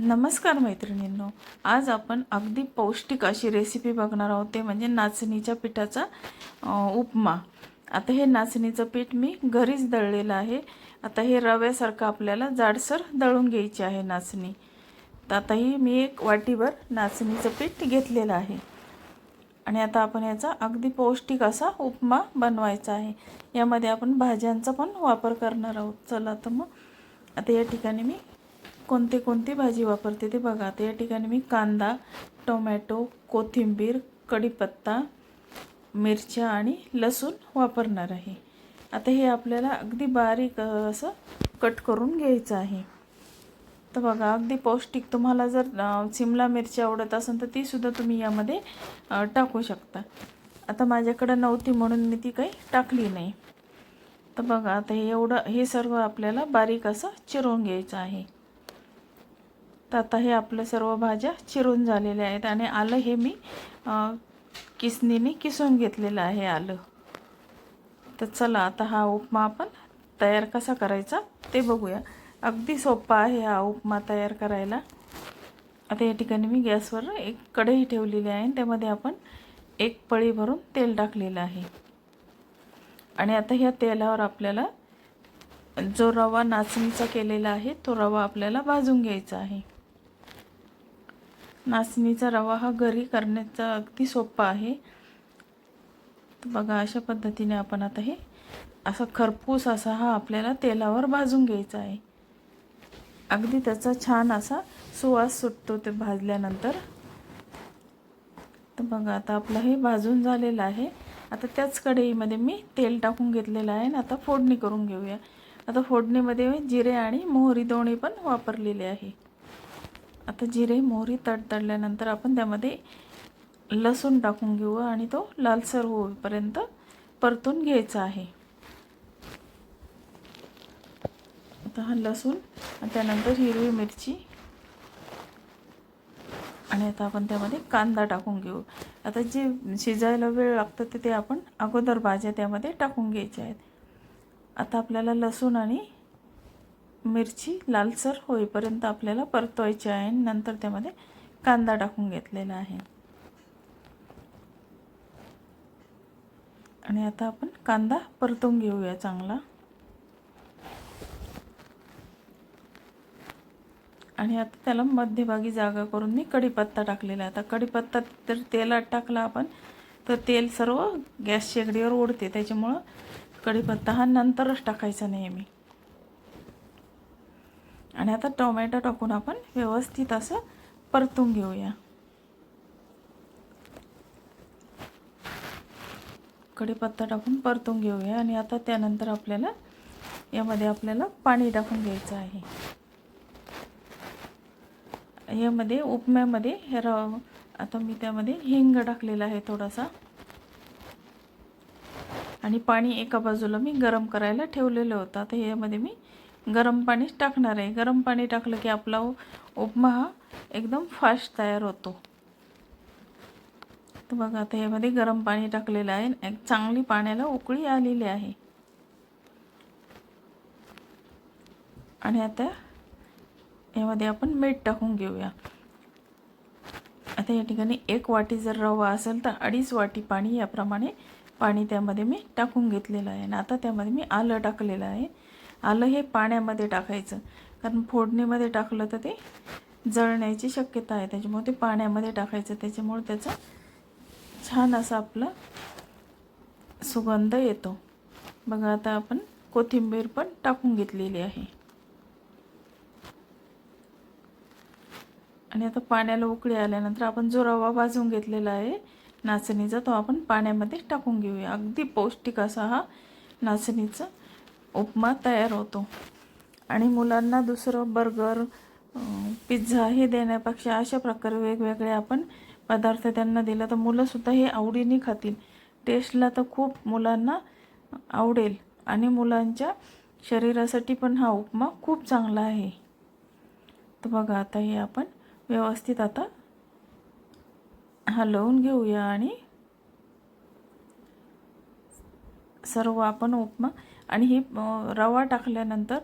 नमस्कार मैत्रिणींनो. आज आपण अगदी पौष्टिक अशी रेसिपी बघणार आहोत. ते म्हणजे नाचणीच्या पिठाचा उपमा. आता हे नाचणीचं पीठ मी घरीच दळलेलं आहे. आता हे रव्यासारखं आपल्याला जाडसर दळून घ्यायची आहे नाचणी. तर आता ही मी एक वाटीभर नाचणीचं पीठ घेतलेलं आहे. आणि आता आपण याचा अगदी पौष्टिक असा उपमा बनवायचा आहे. यामध्ये आपण भाज्यांचा पण वापर करणार आहोत. चला तर मग. आता या ठिकाणी मी कोणते कोणती भाजी वापरते ते बघा. आता या ठिकाणी मी कांदा टोमॅटो कोथिंबीर कढीपत्ता मिरच्या आणि लसूण वापरणार आहे. आता हे आपल्याला अगदी बारीक असं कट करून घ्यायचं आहे. तर बघा अगदी पौष्टिक तुम्हाला जर शिमला सिमला मिरची आवडत असेल तर तीसुद्धा तुम्ही यामध्ये टाकू शकता. आता माझ्याकडं नव्हती म्हणून मी ती काही टाकली नाही. तर बघा आता हे एवढं हे सर्व आपल्याला बारीक असं चिरून घ्यायचं आहे. तर आता हे आपलं सर्व भाज्या चिरून झालेल्या आहेत आणि आलं हे मी किसनीने किसून घेतलेलं आहे आलं. तर चला आता हा उपमा आपण तयार कसा करायचा ते बघूया. अगदी सोपा आहे हा उपमा तयार करायला. आता या ठिकाणी मी गॅसवर एक कढई ठेवलेली आहे आणि त्यामध्ये आपण एक पळी भरून तेल टाकलेलं आहे. आणि आता ह्या तेलावर आपल्याला जो रवा नाचणीचा केलेला आहे तो रवा आपल्याला भाजून घ्यायचा आहे. नाचणीचा रवा हा घरी करण्याचा अगदी सोपा आहे. तर बघा अशा पद्धतीने आपण आता हे असा खरपूस असा हा आपल्याला तेलावर भाजून घ्यायचा आहे. अगदी त्याचा छान असा सुवास सुटतो ते भाजल्यानंतर. तर बघा आता आपलं हे भाजून झालेलं आहे. आता त्याच कढईमध्ये मी तेल टाकून घेतलेलं आहे आणि आता फोडणी करून घेऊया. आता फोडणीमध्ये जिरे आणि मोहरी दोन्ही पण वापरलेले आहे. आता जिरे मोहरी तडतडल्यानंतर आपण त्यामध्ये लसूण टाकून घेऊ आणि तो लालसर होईपर्यंत परतून घ्यायचा आहे. आता हा लसूण आणि त्यानंतर हिरवी मिरची आणि आता आपण त्यामध्ये कांदा टाकून घेऊ. आता जे शिजायला वेळ लागतं ते ते आपण अगोदर भाज्या त्यामध्ये टाकून घ्यायच्या आहेत. आता आपल्याला लसूण आणि मिरची लालसर होईपर्यंत आपल्याला परतवायची आहे. आणि नंतर त्यामध्ये कांदा टाकून घेतलेला आहे. आणि आता आपण कांदा परतून घेऊया चांगला. आणि आता त्याला मध्यभागी जागा करून मी कढीपत्ता टाकलेला आहे. आता कढीपत्ता तर तेलात टाकला आपण तर तेल सर्व गॅस शेगडीवर ओढते. त्याच्यामुळं कढीपत्ता हा नंतरच टाकायचा नेहमी. आणि आता टोमॅटो टाकून आपण व्यवस्थित असं परतून घेऊया. कढीपत्ता टाकून परतून घेऊया आणि आता त्यानंतर आपल्याला यामध्ये आपल्याला पाणी टाकून घ्यायचं आहे. यामध्ये उपम्यामध्ये हे र आता मी त्यामध्ये हिंग टाकलेला आहे थोडासा. आणि पाणी एका बाजूला मी गरम करायला ठेवलेलं होतं. आता यामध्ये मी गरम पाणीच टाकणार आहे. गरम पाणी टाकलं की आपला उपमा हा एकदम फास्ट तयार होतो. तर बघा आता यामध्ये गरम पाणी टाकलेलं आहे. एक चांगली पाण्याला उकळी आलेली आहे. आणि आता यामध्ये आपण मीठ टाकून घेऊया. आता या ठिकाणी एक वाटी जर रवा असेल तर अडीच वाटी पाणी याप्रमाणे पाणी त्यामध्ये मी टाकून घेतलेलं आहे. आणि आता त्यामध्ये मी आलं टाकलेलं आहे. आलं हे पाण्यामध्ये टाकायचं. कारण फोडणीमध्ये टाकलं तर ते जळण्याची शक्यता आहे. त्याच्यामुळे ते पाण्यामध्ये टाकायचं. त्याच्यामुळे त्याचा छान असा आपला सुगंध येतो. बघा आता आपण कोथिंबीर पण टाकून घेतलेली आहे. आणि आता पाण्याला उकळी आल्यानंतर आपण जो रवा भाजून घेतलेला आहे नाचणीचा तो आपण पाण्यामध्ये टाकून घेऊया. अगदी पौष्टिक असा हा नाचणीचा उपमा तयार होतो. आणि मुलांना दुसरं बर्गर पिझ्झा हे देण्यापेक्षा अशा प्रकारे वेगवेगळे आपण पदार्थ त्यांना दिला. तर मुलंसुद्धा हे आवडीने खातील. टेस्टला तर खूप मुलांना आवडेल. आणि मुलांच्या शरीरासाठी पण हा उपमा खूप चांगला आहे. तर बघा आता हे आपण व्यवस्थित आता हलवून घेऊया. आणि सर्व आपण उपमा आणि ही रवा टाकल्यानंतर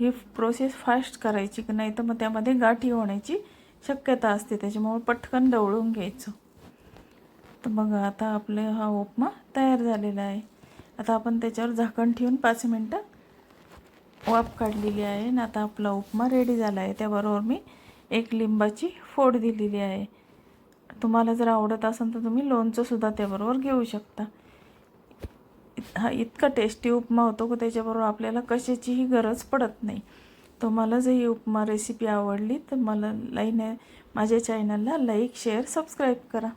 ही प्रोसेस फास्ट करायची की नाही तर मग त्यामध्ये गाठी होण्याची शक्यता असते. त्याच्यामुळे पटकन दवळून घ्यायचं. तर मग आता आपले हा उपमा तयार झालेला आहे. आता आपण त्याच्यावर झाकण ठेवून पाच मिनटं वाफ काढलेली आहे आणि आता आपला उपमा रेडी झाला आहे. त्याबरोबर मी एक लिंबाची फोड दिलेली आहे. तुम्हाला जर आवडत असेल तर तुम्ही लोणचंसुद्धा त्याबरोबर घेऊ शकता. हा इतका टेस्टी उपमा होतो की त्याच्याबरोबर आपल्याला कशाचीही गरज पडत नाही. तुम्हाला जर ही उपमा रेसिपी आवडली तर मला लाईन माझ्या चॅनलला लाईक शेअर सबस्क्राईब करा.